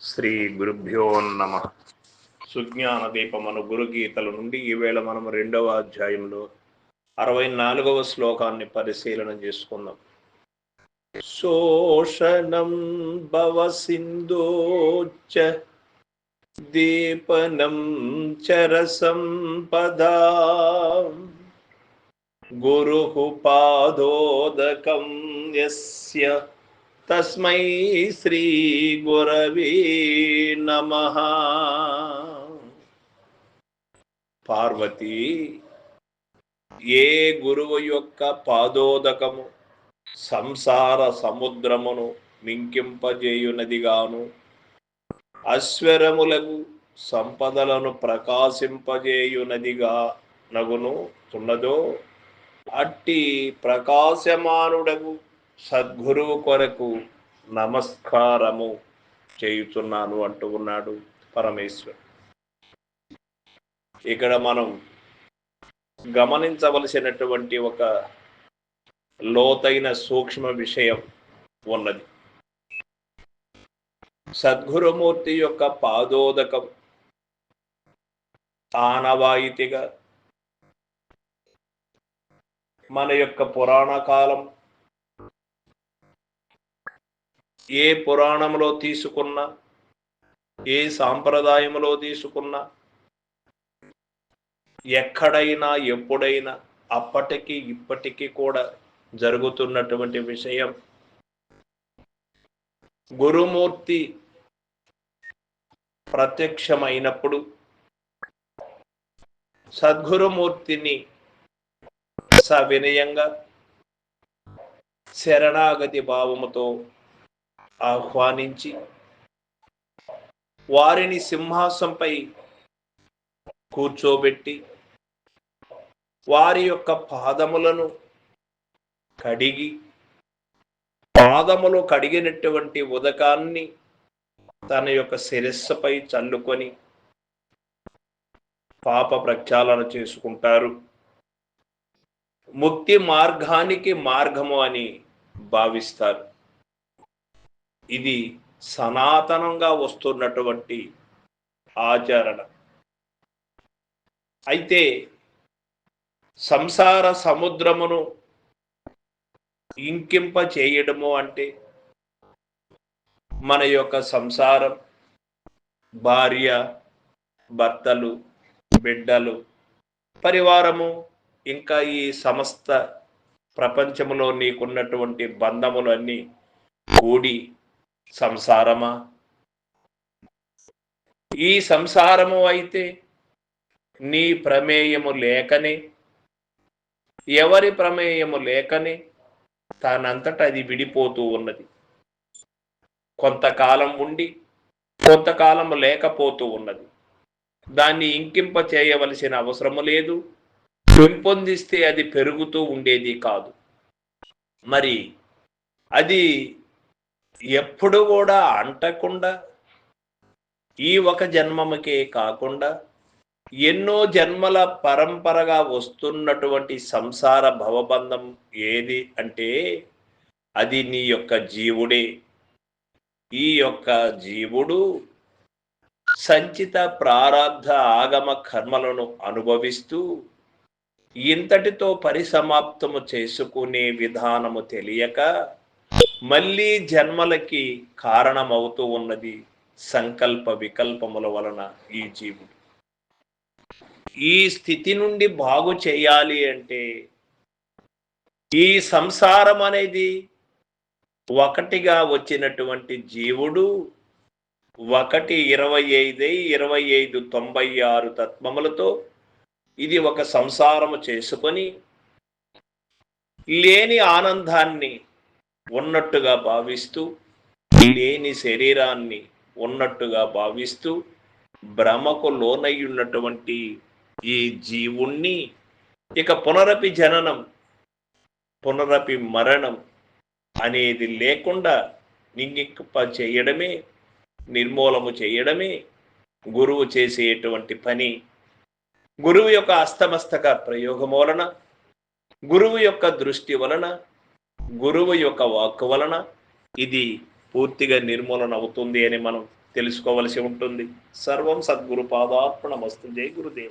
శ్రీ గురుభ్యో నమ. సుజ్ఞాన దీపమను గురుగీతల నుండి ఈవేళ మనం రెండవ అధ్యాయంలో అరవై నాలుగవ శ్లోకాన్ని పరిశీలన చేసుకుందాం. శోషణం భవ సింధోచ్చ దీపనం చరసం పదా. గురు పాదోదకం యస్య తస్మై శ్రీ గురవే నమ. పార్వతి ఏ గురువు యొక్క పాదోదకము సంసార సముద్రమును మింకింపజేయునదిగాను. అశ్వరములకు సంపదలను ప్రకాశింపజేయునదిగా నగును తున్నదో. అట్టి ప్రకాశమానుడగు సద్గురువు కొరకు నమస్కారము చేయుచున్నాను అంటూ ఉన్నాడు పరమేశ్వర్ ఇక్కడ మనం గమనించవలసినటువంటి ఒక లోతైన సూక్ష్మ విషయం ఉన్నది. సద్గురుమూర్తి యొక్క పాదోదకం ఆనవాయితీగా మన యొక్క పురాణ కాలం ఏ పురాణంలో తీసుకున్నా ఏ సాంప్రదాయంలో తీసుకున్నా ఎక్కడైనా ఎప్పుడైనా అప్పటికి ఇప్పటికీ కూడా జరుగుతున్నటువంటి విషయం. గురుమూర్తి ప్రత్యక్షమైనప్పుడు సద్గురుమూర్తిని సవినయంగా శరణాగతి భావముతో ఆహ్వానించి వారిని సింహాసంపై కూర్చోబెట్టి వారి యొక్క పాదములను కడిగి పాదములు కడిగినటువంటి ఉదకాన్ని తన యొక్క శిరస్సుపై చల్లుకొని పాప ప్రక్షాళన చేసుకుంటారు. ముక్తి మార్గానికి మార్గము అని భావిస్తారు. ఇది సనాతనంగా వస్తున్నటువంటి ఆచరణ. అయితే సంసార సముద్రమును ఇంకింప చేయడము అంటే మన యొక్క సంసారం భార్య భర్తలు బిడ్డలు పరివారము ఇంకా ఈ సమస్త ప్రపంచంలో నీకున్నటువంటి బంధములన్నీ కూడి సంసారమా? ఈ సంసారము అయితే నీ ప్రమేయము లేకనే ఎవరి ప్రమేయము లేకనే తనంతట అది విడిపోతూ ఉన్నది. కొంతకాలం ఉండి కొంతకాలం లేకపోతూ ఉన్నది. దాన్ని ఇంకింప చేయవలసిన అవసరము లేదు. పెంపొందిస్తే అది పెరుగుతూ ఉండేది కాదు. మరి అది ఎప్పుడు కూడా అంటకుండా ఈ ఒక జన్మముకే కాకుండా ఎన్నో జన్మల పరంపరగా వస్తున్నటువంటి సంసార భవబంధం ఏది అంటే అది నీ యొక్క జీవుడే. ఈ యొక్క జీవుడు సంచిత ప్రారంధ ఆగమ కర్మలను అనుభవిస్తూ ఇంతటితో పరిసమాప్తము చేసుకునే విధానము తెలియక మళ్ళీ జన్మలకి కారణమవుతూ ఉన్నది సంకల్ప వికల్పముల వలన ఈ జీవుడు. ఈ స్థితి నుండి బాగు చేయాలి అంటే ఈ సంసారం అనేది ఒకటిగా వచ్చినటువంటి జీవుడు ఒకటి ఇరవై ఐదై ఇరవై ఐదు తొంభై ఆరు తత్వములతో ఇది ఒక సంసారము చేసుకొని లేని ఆనందాన్ని ఉన్నట్టుగా భావిస్తూ లేని శరీరాన్ని ఉన్నట్టుగా భావిస్తూ భ్రమకు లోనయ్యున్నటువంటి ఈ జీవుణ్ణి ఇక పునరపి జననం పునరపి మరణం అనేది లేకుండా నింగిప్ప చేయడమే నిర్మూలము చేయడమే గురువు చేసేటువంటి పని. గురువు యొక్క అస్తమస్తక ప్రయోగం వలన గురువు యొక్క దృష్టి వలన గురువు యొక్క వాక్కు వలన ఇది పూర్తిగా నిర్మూలన అవుతుంది అని మనం తెలుసుకోవలసి ఉంటుంది. సర్వం సద్గురు పాదార్పణ వస్తుంది గురుదేవ.